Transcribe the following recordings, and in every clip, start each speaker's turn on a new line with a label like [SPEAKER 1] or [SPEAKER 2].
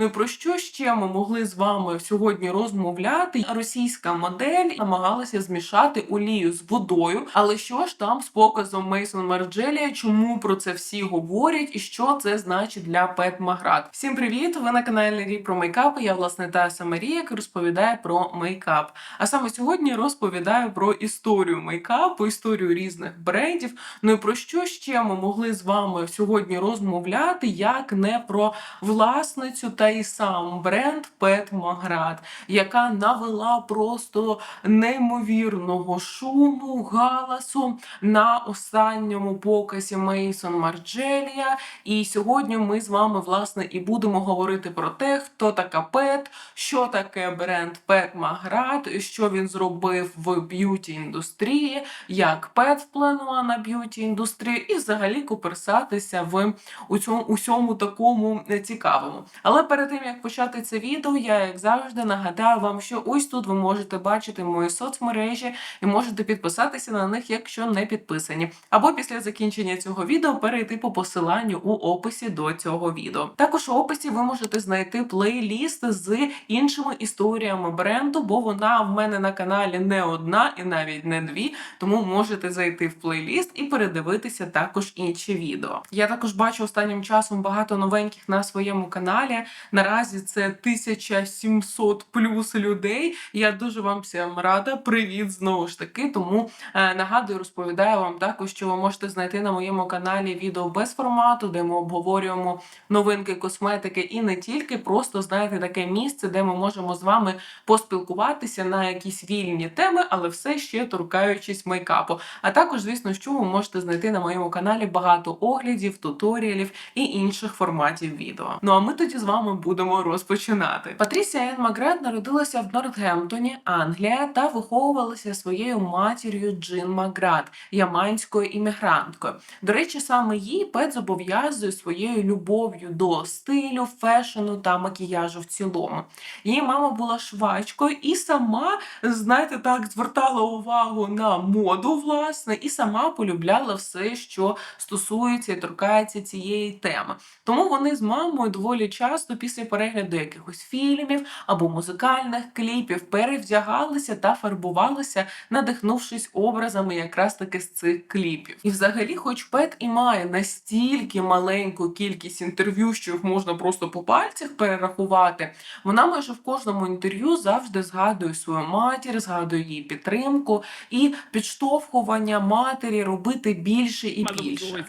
[SPEAKER 1] Ну і про що ще ми могли з вами сьогодні розмовляти? Російська модель намагалася змішати олію з водою. Але що ж там з показом Мейсон Марджелія? Чому про це всі говорять і що це значить для Пет Маград? Всім привіт! Ви на каналі Рі про мейкап. Я власне Тася Марія, яка розповідає про мейкап. А саме сьогодні розповідаю про історію мейкапу, історію різних брендів. Ну і про що ще ми могли з вами сьогодні розмовляти, як не про власницю та і сам бренд Пет Маград, яка навела просто неймовірного шуму, галасу на останньому показі Мейсон Марджелія. І сьогодні ми з вами власне і будемо говорити про те, хто така Пет, що таке бренд Пет Маград, що він зробив в б'юті індустрії, як Пет вплинула на б'юті індустрію, і взагалі куперсатися в у цьому усьому такому цікавому. Але перед тим як почати це відео, я як завжди нагадаю вам, що ось тут ви можете бачити мої соцмережі і можете підписатися на них, якщо не підписані. Або після закінчення цього відео перейти по посиланню у описі до цього відео. Також у описі ви можете знайти плейліст з іншими історіями бренду, бо вона в мене на каналі не одна і навіть не дві. Тому можете зайти в плейліст і передивитися також інші відео. Я також бачу останнім часом багато новеньких на своєму каналі. Наразі це 1700 плюс людей. Я дуже вам всім рада. Привіт знову ж таки. Тому е, нагадую, розповідаю вам також, що ви можете знайти на моєму каналі відео без формату, де ми обговорюємо новинки косметики і не тільки. Просто знаєте таке місце, де ми можемо з вами поспілкуватися на якісь вільні теми, але все ще торкаючись мейкапу. А також, звісно, що ви можете знайти на моєму каналі багато оглядів, туторіалів і інших форматів відео. Ну а ми тоді з вами будемо розпочинати. Патрісія Ен Магрет народилася в Нортгемптоні, Англія, та виховувалася своєю матір'ю Джин Маград, яманською іммігранткою. До речі, саме її Пет зобов'язує своєю любов'ю до стилю, фешену та макіяжу в цілому. Її мама була швачкою і сама, знаєте, так звертала увагу на моду, власне, і сама полюбляла все, що стосується і торкається цієї теми. Тому вони з мамою доволі часто після перегляду якихось фільмів або музикальних кліпів перевдягалися та фарбувалися, надихнувшись образами якраз таки з цих кліпів. І взагалі, хоч Пет і має настільки маленьку кількість інтерв'ю, що їх можна просто по пальцях перерахувати, вона майже в кожному інтерв'ю завжди згадує свою матір, згадує її підтримку і підштовхування матері робити більше і більше.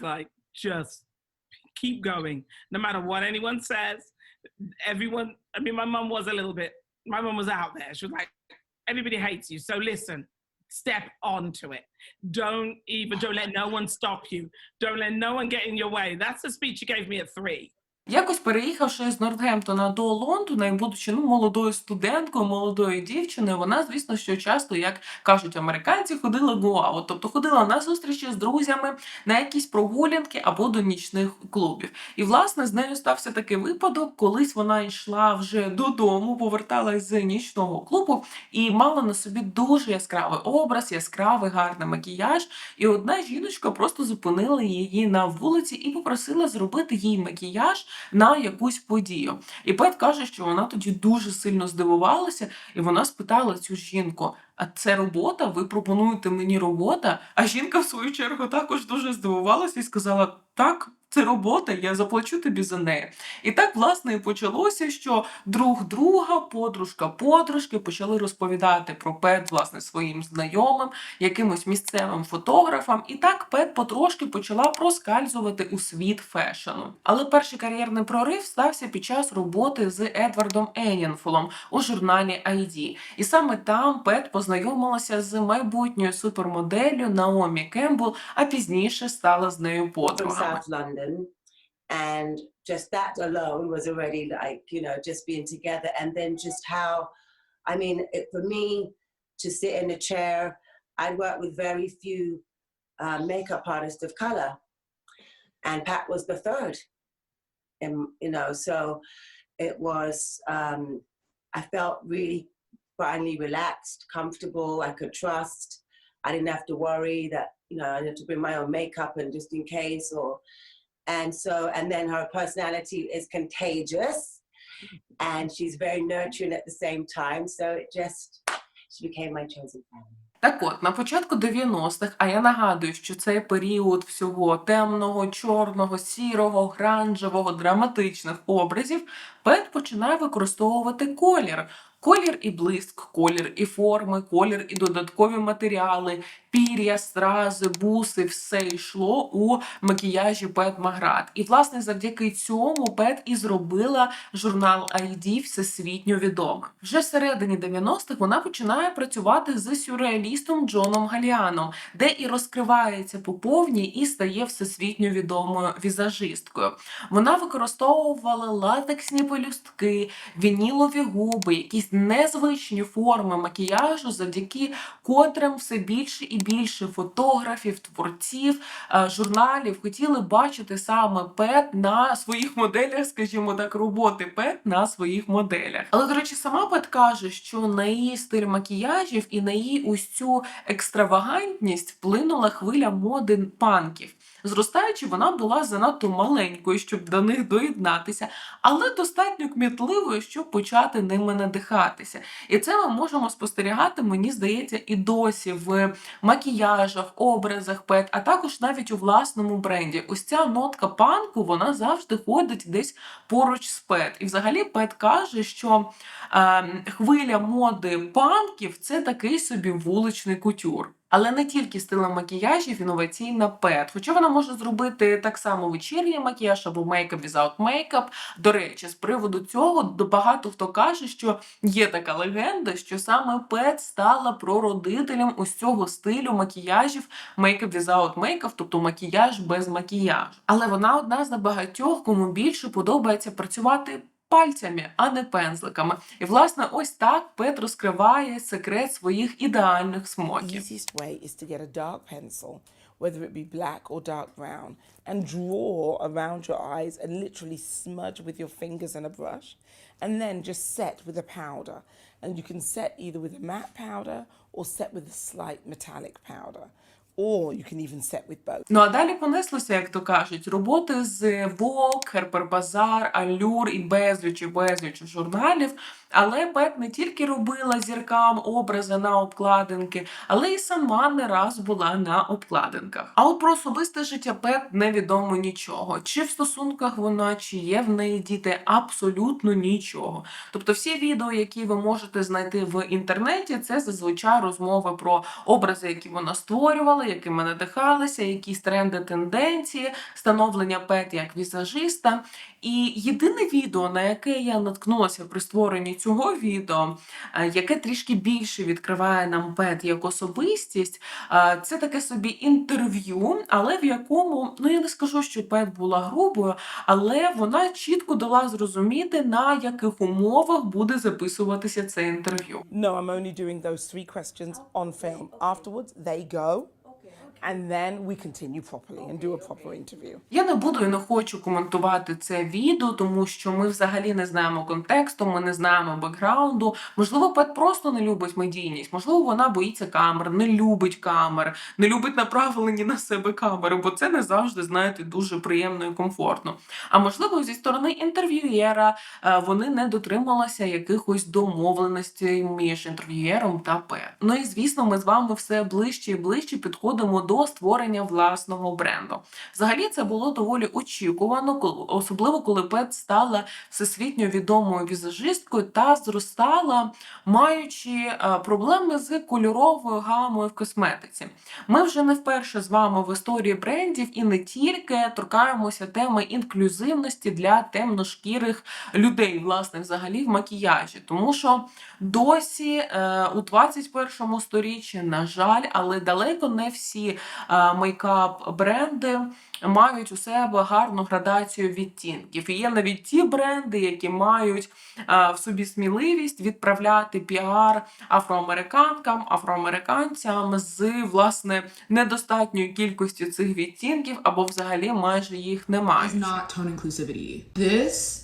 [SPEAKER 2] just keep going, no matter what anyone says. Everyone, I mean, my mum was a little bit, my mum was out there. She was like, everybody hates you. So listen, step onto it. Don't even, don't let no one stop you. Don't let no one get in your way. That's the speech she gave me at three.
[SPEAKER 1] Якось переїхавши з Нортгемптона до Лондона і будучи ну, молодою студенткою, молодою дівчиною, вона, звісно, що часто, як кажуть американці, ходила гуао, тобто ходила на зустрічі з друзями, на якісь прогулянки або до нічних клубів. І власне з нею стався такий випадок, колись вона йшла вже додому, поверталась з нічного клубу і мала на собі дуже яскравий образ, яскравий гарний макіяж. І одна жіночка просто зупинила її на вулиці і попросила зробити їй макіяж на якусь подію. І Пет каже, що вона тоді дуже сильно здивувалася, і вона спитала цю жінку: а це робота? Ви пропонуєте мені робота? А жінка, в свою чергу, також дуже здивувалася і сказала: так. Це робота, я заплачу тобі за неї. І так, власне, і почалося, що друг друга, подружка подружки почали розповідати про Пет, власне, своїм знайомим, якимось місцевим фотографам. І так Пет потрошки почала проскальзувати у світ фешену. Але перший кар'єрний прорив стався під час роботи з Едвардом Енінфулом у журналі ID. І саме там Пет познайомилася з майбутньою супермоделлю Наомі Кембл, а пізніше стала з нею подругами.
[SPEAKER 3] London. And just that alone was already like, you know, just being together. And then just how, I mean, it, for me to sit in a chair, I'd worked with very few uh, makeup artists of color. And Pat was the third. And, you know, so it was, um, I felt really finally relaxed, comfortable. I could trust. I didn't have to worry that, you know, I had to bring my own makeup and just in case or, and so, and then her personality is contagious. and she's very nurturing at the same time. So it just she became my chosen family.
[SPEAKER 1] Так от, на початку 90-х, а я нагадую, що цей період всього темного, чорного, сірого, гранжевого, драматичних образів, Пет починає використовувати колір. Колір і блиск, колір і форми, колір і додаткові матеріали, пір'я, стрази, буси, все йшло у макіяжі Пет Маград. І, власне, завдяки цьому Пет і зробила журнал ID всесвітньо відомим. Вже всередині 90-х вона починає працювати з сюрреалістом Джоном Галіаном, де і розкривається по повній і стає всесвітньо відомою візажисткою. Вона використовувала латексні пелюстки, вінілові губи, якісь незвичні форми макіяжу, завдяки котрим все більше і більше фотографів, творців, е, журналів хотіли бачити саме Пет на своїх моделях, скажімо так, роботи Пет на своїх моделях. Але, до речі, сама Пет каже, що на її стиль макіяжів і на її цю екстравагантність вплинула хвиля моди панків. Зростаючи, вона була занадто маленькою, щоб до них доєднатися, але достатньо кмітливою, щоб почати ними надихатися. І це ми можемо спостерігати, мені здається, і досі в макіяжах, образах Пет, а також навіть у власному бренді. Ось ця нотка панку вона завжди ходить десь поруч з Пет. І взагалі Пет каже, що е, хвиля моди панків це такий собі вуличний кутюр. Але не тільки стилем макіяжів інноваційна Пет. Хоча вона може зробити так само вечірній макіяж або мейкап without мейкап. До речі, з приводу цього багато хто каже, що є така легенда, що саме Пет стала прародителем ось цього стилю макіяжів мейкап without мейкап, тобто макіяж без макіяжу. Але вона одна з небагатьох, кому більше подобається працювати. Пальцями, а не пензликами. І власне ось так Пет розкриває секрет своїх ідеальних смоків.
[SPEAKER 4] whether it be black or dark brown, and draw around your eyes and literally smudge with your fingers and a brush, and then just set with a powder. And you can set either with a matte powder or set with a slight metallic powder, or you can even set with both.
[SPEAKER 1] Ну а далі понеслося, як то кажуть, роботи з Vogue, Harper Bazaar, Allure і безліч і безліч журналів. Але Пет не тільки робила зіркам образи на обкладинки, але й сама не раз була на обкладинках. А от про особисте життя Пет невідомо нічого. Чи в стосунках вона, чи є в неї діти, абсолютно нічого. Тобто, всі відео, які ви можете знайти в інтернеті, це зазвичай розмови про образи, які вона створювала, якими надихалася, якісь тренди, тенденції, становлення Пет як візажиста. І єдине відео, на яке я наткнулася при створенні цього відео, е, яке трішки більше відкриває нам Пет як особистість, е, це таке собі інтерв'ю, але в якому, ну я не скажу, що Пет була грубою, але вона чітко дала зрозуміти, на яких умовах буде записуватися це інтерв'ю.
[SPEAKER 4] No, I'm only doing those three questions on film. Afterwards, they go, and then we continue properly and do a proper interview.
[SPEAKER 1] Я не буду і не хочу коментувати це відео, тому що ми взагалі не знаємо контексту, ми не знаємо бекграунду. Можливо, Пет просто не любить медійність, можливо, вона боїться камер, не любить камер, не любить направлені на себе камери, бо це не завжди, знаєте, дуже приємно і комфортно. А можливо, зі сторони інтерв'юєра е, вони не дотрималися якихось домовленостей між інтерв'юєром та Пет. Ну і звісно, ми з вами все ближче і ближче підходимо до створення власного бренду. Взагалі це було доволі очікувано, особливо коли Пет стала всесвітньо відомою візажисткою та зростала, маючи е, проблеми з кольоровою гамою в косметиці. Ми вже не вперше з вами в історії брендів і не тільки торкаємося теми інклюзивності для темношкірих людей, власне, взагалі в макіяжі, тому що досі е, у 21 сторіччі, на жаль, але далеко не всі мейкап бренди мають у себе гарну градацію відтінків. І є навіть ті бренди, які мають е, в собі сміливість відправляти піар афроамериканкам, афроамериканцям з власне недостатньою кількістю цих відтінків або взагалі майже їх немає.
[SPEAKER 5] This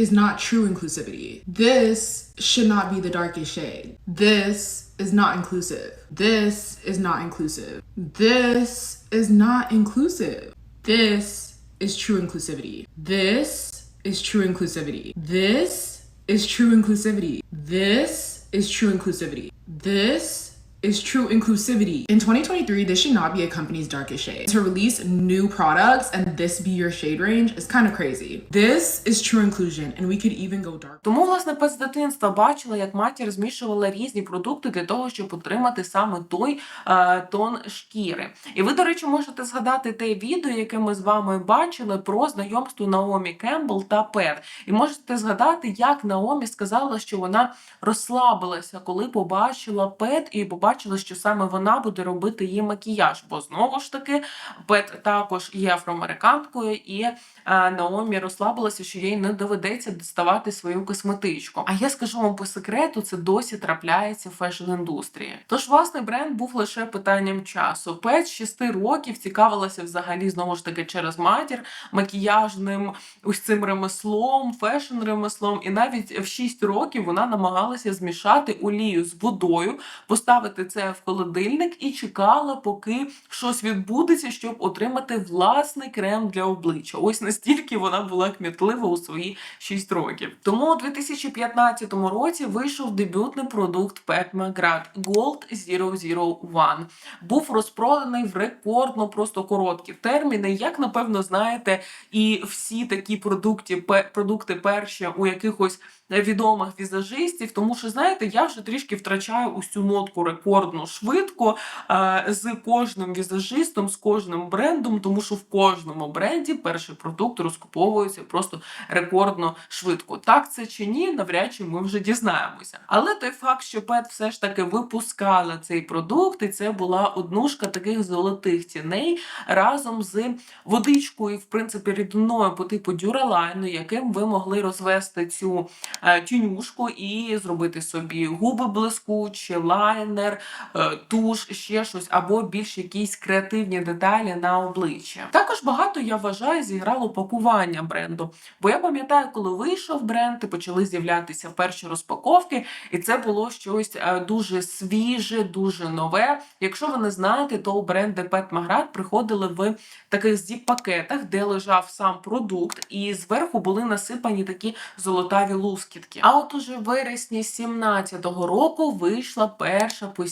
[SPEAKER 5] is not true inclusivity. This should not be the darkest shade. This is not inclusive. This is not inclusive. This is not inclusive. This is true inclusivity. This is true inclusivity. This is true inclusivity. This is true inclusivity. This is true inclusivity. In 2023, this should not be a company's darkest shade. To release new products and this be your shade range is kind of crazy. This is true inclusion, and we could even go dark.
[SPEAKER 1] Тому, власне, пес з дитинства бачила, як матір змішувала різні продукти для того, щоб отримати саме той е, тон шкіри. І ви, до речі, можете згадати те відео, яке ми з вами бачили про знайомство Наомі Кембл та Пет. І можете згадати, як Наомі сказала, що вона розслабилася, коли побачила Пет, і побачила, що саме вона буде робити її макіяж. Бо знову ж таки, Пет також є афроамериканкою, і е, Наомі розслабилася, що їй не доведеться доставати свою косметичку. А я скажу вам по секрету, це досі трапляється в фешн-індустрії. Тож власний бренд був лише питанням часу. Пет з 6 років цікавилася взагалі знову ж таки через матір макіяжним ось цим ремеслом, фешн-ремеслом. І навіть в 6 років вона намагалася змішати олію з водою, поставити це в холодильник і чекала, поки щось відбудеться, щоб отримати власний крем для обличчя. Ось настільки вона була кмітлива у свої 6 років. Тому у 2015 році вийшов дебютний продукт Pet McGrath Gold 001. Був розпроданий в рекордно просто короткі терміни. Як напевно знаєте, і всі такі продукти, продукти перші у якихось відомих візажистів, тому що знаєте, я вже трішки втрачаю усю нотку рекордно швидко е, з кожним візажистом, з кожним брендом, тому що в кожному бренді перший продукт розкуповується просто рекордно швидко. Так це чи ні, навряд чи ми вже дізнаємося. Але той факт, що Пет все ж таки випускала цей продукт, і це була однушка таких золотих ціней разом з водичкою, в принципі, рідиною по типу дюралайну, яким ви могли розвести цю е, тюнюшку і зробити собі губи блискучі, лайнер, туш, ще щось, або більш якісь креативні деталі на обличчя. Також багато я вважаю зіграло пакування бренду. Бо я пам'ятаю, коли вийшов бренд, і почали з'являтися перші розпаковки, і це було щось е, дуже свіже, дуже нове. Якщо ви не знаєте, то бренди Pet Magrat приходили в таких зіп-пакетах, де лежав сам продукт, і зверху були насипані такі золотаві лускітки. А от уже в вересні 17-го року вийшла перша постійна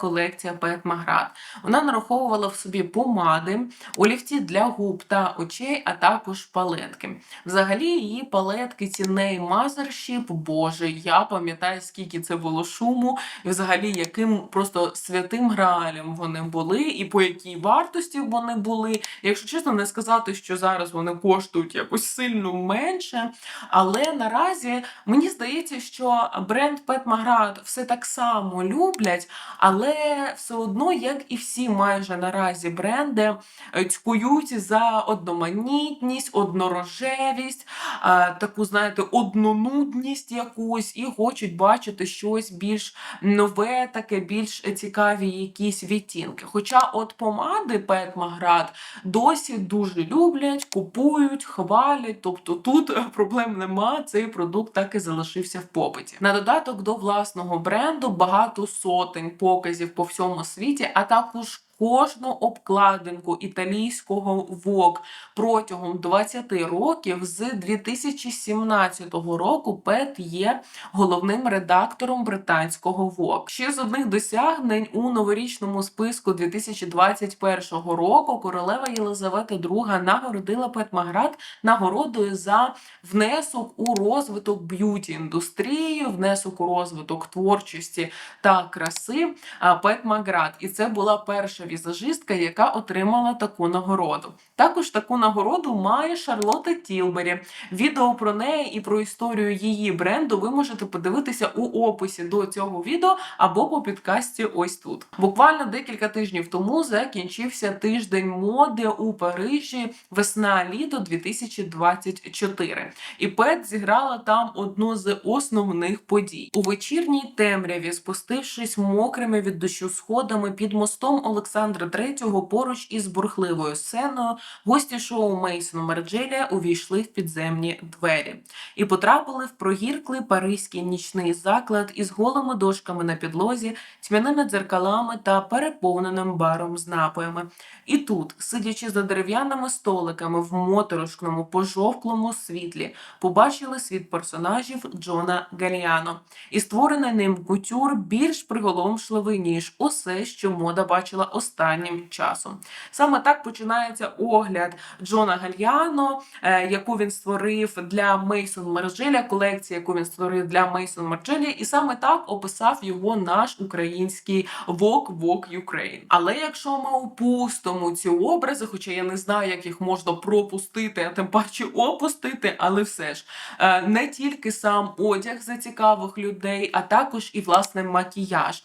[SPEAKER 1] колекція Pet Magrat. Вона нараховувала в собі помади, олівці для губ та очей, а також палетки. Взагалі, її палетки ціней Mothership, боже, я пам'ятаю, скільки це було шуму, і взагалі яким просто святим граалем вони були, і по якій вартості вони були. Якщо чесно, не сказати, що зараз вони коштують якось сильно менше. Але наразі мені здається, що бренд Pet Magrat все так само люблять, але все одно, як і всі майже наразі бренди, е, цькують за одноманітність, однорожевість, е, таку, знаєте, однонудність якусь, і хочуть бачити щось більш нове, таке більш цікаві якісь відтінки. Хоча от помади Pet Magrat досі дуже люблять, купують, хвалять. Тобто тут е, проблем нема. Цей продукт так і залишився в попиті. На додаток до власного бренду багато сотень показів по всьому світі, а також кожну обкладинку італійського Vogue протягом 20 років з 2017 року Пет є головним редактором британського Vogue. Ще з одних досягнень у новорічному списку 2021 року королева Єлизавета II нагородила Пет Маград нагородою за внесок у розвиток б'юті індустрії, внесок у розвиток творчості та краси Пет Маград. І це була перша візажистка, яка отримала таку нагороду. Також таку нагороду має Шарлотта Тілбері. Відео про неї і про історію її бренду ви можете подивитися у описі до цього відео або по підкасті ось тут. Буквально декілька тижнів тому закінчився тиждень моди у Парижі весна-літо 2024. І Пет зіграла там одну з основних подій. У вечірній темряві, спустившись мокрими від дощу сходами під мостом Олександра. Олександра III поруч із бурхливою сценою гості шоу Мейсона Марджелія увійшли в підземні двері і потрапили в прогірклий паризький нічний заклад із голими дошками на підлозі, тьмяними дзеркалами та переповненим баром з напоями. І тут, сидячи за дерев'яними столиками в моторошному пожовклому світлі, побачили світ персонажів Джона Галіано. І створений ним кутюр більш приголомшливий, ніж усе, що мода бачила останнім часом. Саме так починається огляд Джона Гальяно, е, яку він створив для Мейсон Марджеля, колекція, яку він створив для Мейсон Марджеля, і саме так описав його наш український Vogue Vogue Ukraine. Але якщо ми опустимо ці образи, хоча я не знаю, як їх можна пропустити, а тим паче опустити, але все ж е, не тільки сам одяг зацікавих людей, а також і власне макіяж.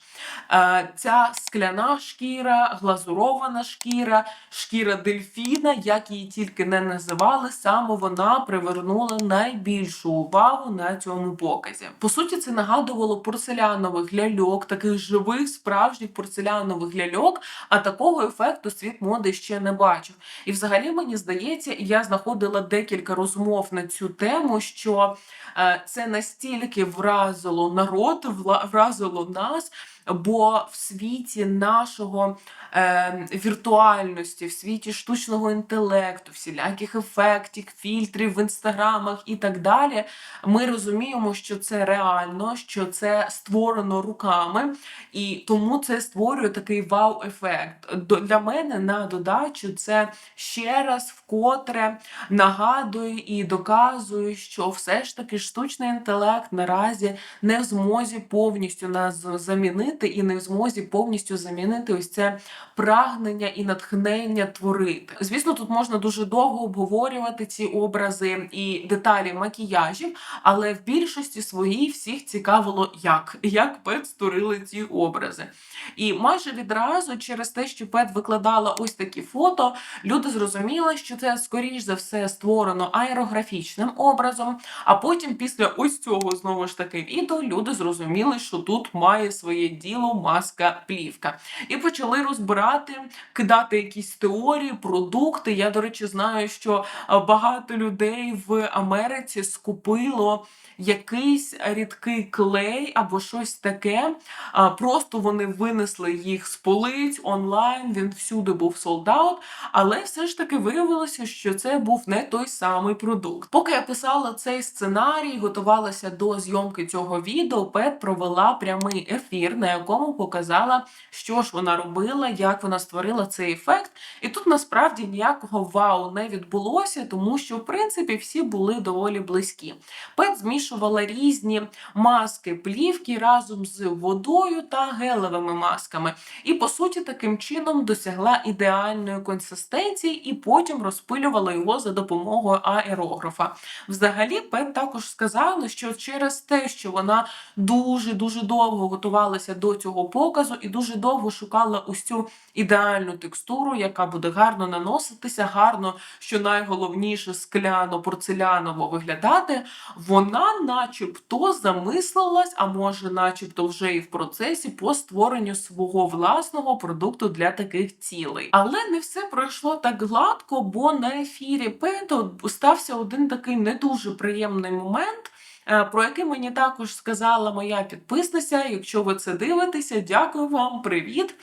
[SPEAKER 1] Е, Ця скляна шкіра, глазурована шкіра, шкіра дельфіна, як її тільки не називали, саме вона привернула найбільшу увагу на цьому показі. По суті, це нагадувало порцелянових ляльок, таких живих, справжніх порцелянових ляльок, а такого ефекту світ моди ще не бачив. І взагалі мені здається, я знаходила декілька розмов на цю тему, що е, це настільки вразило народ, вразило нас. Бо в світі нашого е, віртуальності, в світі штучного інтелекту, всіляких ефектів, фільтрів в інстаграмах і так далі, ми розуміємо, що це реально, що це створено руками, і тому це створює такий вау-ефект. Для мене на додачу це ще раз вкотре нагадує і доказує, що все ж таки штучний інтелект наразі не в змозі повністю нас замінити і не в змозі повністю замінити ось це прагнення і натхнення творити. Звісно, тут можна дуже довго обговорювати ці образи і деталі макіяжів, але в більшості своїй всіх цікавило, як, як Пет створили ці образи. І майже відразу через те, що Пет викладала ось такі фото, люди зрозуміли, що це скоріш за все створено аерографічним образом. А потім, після ось цього знову ж таки відео, люди зрозуміли, що тут має своє діло маска плівка. І почали розбирати, кидати якісь теорії, продукти. Я, до речі, знаю, що багато людей в Америці скупило якийсь рідкий клей або щось таке. Просто вони винесли їх з полиць онлайн. Він всюди був солдат, але все ж таки виявилося, що це був не той самий продукт. Поки я писала цей сценарій, готувалася до зйомки цього відео, Пет провела прямий ефір, на якому показала, що ж вона робила, як вона створила цей ефект. І тут насправді ніякого вау не відбулося, тому що в принципі всі були доволі близькі. Пет змішувала різні маски плівки разом з водою та гелевими масками, і по суті таким чином досягла ідеальної консистенції, і потім розпилювала його за допомогою аерографа. Взагалі, Пет також сказала, що через те, що вона дуже дуже довго готувалася до цього показу і дуже довго шукала ось цю ідеальну текстуру, яка буде гарно наноситися, гарно, що найголовніше, скляно, порцеляново виглядати. Вона, начебто, замислилась, а може, начебто, вже і в процесі по створенню свого власного продукту для таких цілей. Але не все пройшло так гладко, бо на ефірі Пето стався один такий не дуже приємний момент. Е, Про який мені також сказала моя підписниця. Якщо ви це дивитеся, дякую вам, привіт.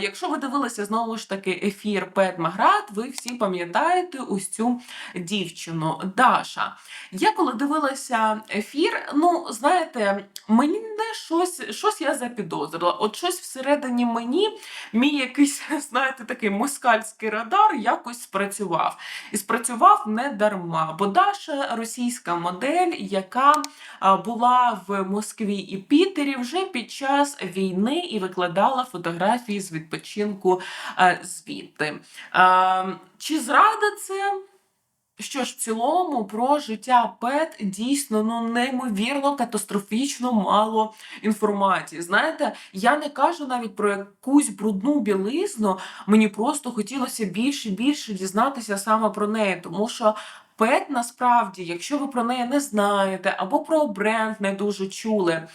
[SPEAKER 1] Якщо ви дивилися знову ж таки ефір Пет Маград, ви всі пам'ятаєте ось цю дівчину Даша. Я коли дивилася ефір, ну знаєте, мені не щось, щось я запідозрила. От щось всередині мені, мій якийсь, знаєте, такий москальський радар якось спрацював. І спрацював не дарма, бо Даша російська модель, яка була в Москві і Пітері вже під час війни і викладала фотографії з відпочинку звідти. Чи зрада це? Що ж, в цілому про життя Пет дійсно ну неймовірно катастрофічно мало інформації. Знаєте, я не кажу навіть про якусь брудну білизну. Мені просто хотілося більше і більше дізнатися саме про неї, тому що. Пет насправді, якщо ви про неї не знаєте, або про бренд не дуже чули.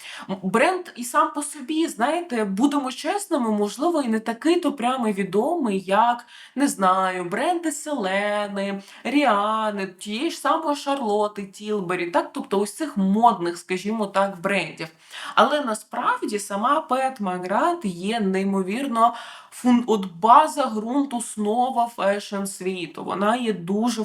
[SPEAKER 1] Бренд і сам по собі, знаєте, будемо чесними, можливо, і не такий то прямо відомий, як не знаю, бренди Селени, Ріани, тієї ж самої Шарлоти Тілбері, так, тобто ось цих модних, скажімо так, брендів. Але насправді сама Пет Маград є неймовірно фун... от база, ґрунт, основа фешн світу. Вона є дуже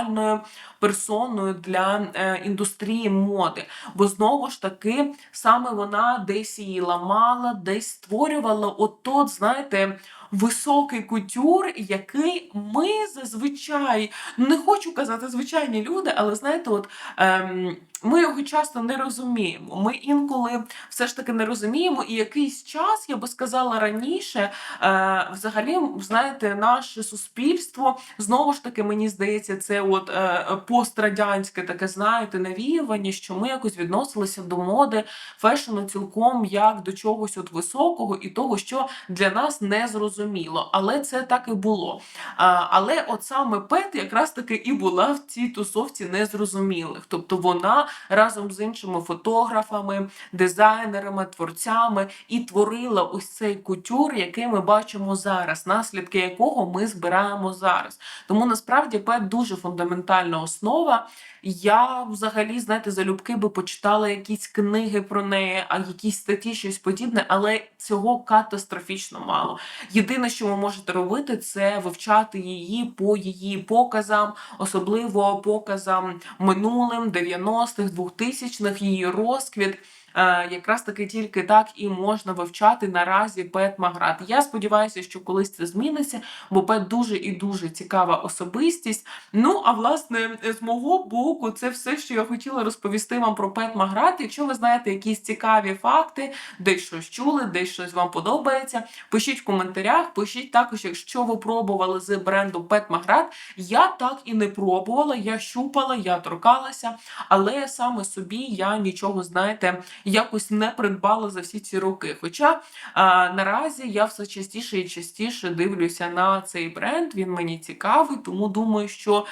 [SPEAKER 1] фундаментальною персоною для е, індустрії моди. Бо знову ж таки, саме вона десь її ламала, десь створювала отот, знаєте. Високий кутюр, який ми зазвичай не хочу казати звичайні люди, але знаєте, от ем, ми його часто не розуміємо. Ми інколи все ж таки не розуміємо, і якийсь час, я би сказала раніше, е, взагалі, знаєте, наше суспільство знову ж таки, мені здається, це от е, пострадянське таке, знаєте, навіювання, що ми якось відносилися до моди, фешену цілком як до чогось от високого і того, що для нас не зрозуміло. Але це так і було. А, але от саме Пет якраз таки і була в цій тусовці незрозумілих. Тобто вона разом з іншими фотографами, дизайнерами, творцями і творила ось цей кутюр, який ми бачимо зараз, наслідки якого ми збираємо зараз. Тому насправді Пет дуже фундаментальна основа. Я взагалі, знаєте, залюбки би почитала якісь книги про неї, а якісь статті, щось подібне, але цього катастрофічно мало. Єдине, що ви можете робити, це вивчати її по її показам, особливо показам минулим, 90-х, 2000-х, її розквіт. Е, якраз таки тільки так і можна вивчати наразі Пет Маград. Я сподіваюся, що колись це зміниться, бо Пет дуже і дуже цікава особистість. Ну, а власне, з мого боку, це все, що я хотіла розповісти вам про Пет Маград. Якщо ви знаєте якісь цікаві факти, десь щось чули, десь щось вам подобається, пишіть в коментарях, пишіть також, якщо ви пробували з бренду Пет Маград. Я так і не пробувала, я щупала, я торкалася, але саме собі я нічого, знаєте, якось не придбала за всі ці роки. Хоча а, наразі я все частіше і частіше дивлюся на цей бренд, він мені цікавий, тому думаю, що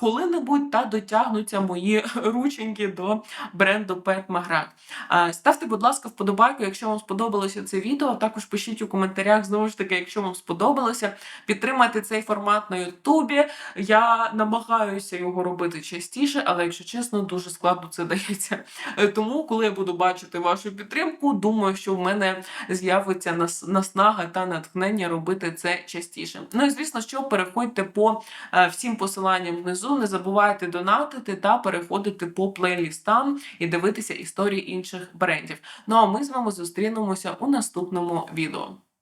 [SPEAKER 1] коли-небудь та дотягнуться мої рученьки до бренду Magrat. А, ставте, будь ласка, вподобайку, якщо вам сподобалося це відео. Також пишіть у коментарях, знову ж таки, якщо вам сподобалося, підтримайте цей формат на Ютубі. Я намагаюся його робити частіше, але якщо чесно, дуже складно це дається. Тому, коли я буду бачити вашу підтримку, думаю, що в мене з'явиться нас- наснага та натхнення робити це частіше. Ну і звісно, що переходьте по е, всім посиланням внизу. Не забувайте донатити та переходити по плейлістам і дивитися історії інших брендів. Ну а ми з вами зустрінемося у наступному відео.